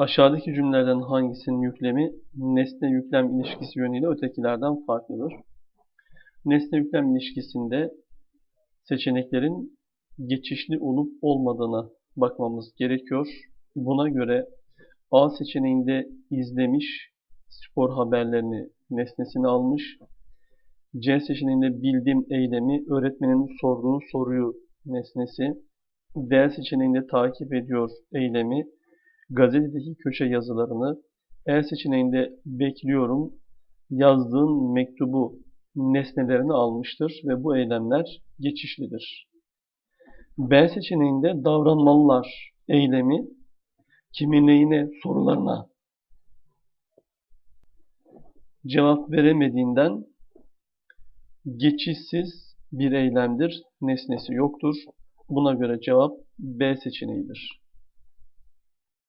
Aşağıdaki cümlelerden hangisinin yüklemi nesne yüklem ilişkisi yönüyle ötekilerden farklıdır? Nesne yüklem ilişkisinde seçeneklerin geçişli olup olmadığına bakmamız gerekiyor. Buna göre A seçeneğinde izlemiş spor haberlerini nesnesini almış. C seçeneğinde bildim eylemi öğretmenin sorduğu soruyu nesnesi. D seçeneğinde takip ediyor eylemi gazetedeki köşe yazılarını. E seçeneğinde bekliyorum yazdığın mektubu nesnelerini almıştır ve bu eylemler geçişlidir. B seçeneğinde davranmalılar eylemi kimin neyine sorularına cevap veremediğinden geçişsiz bir eylemdir. Nesnesi yoktur. Buna göre cevap B seçeneğidir.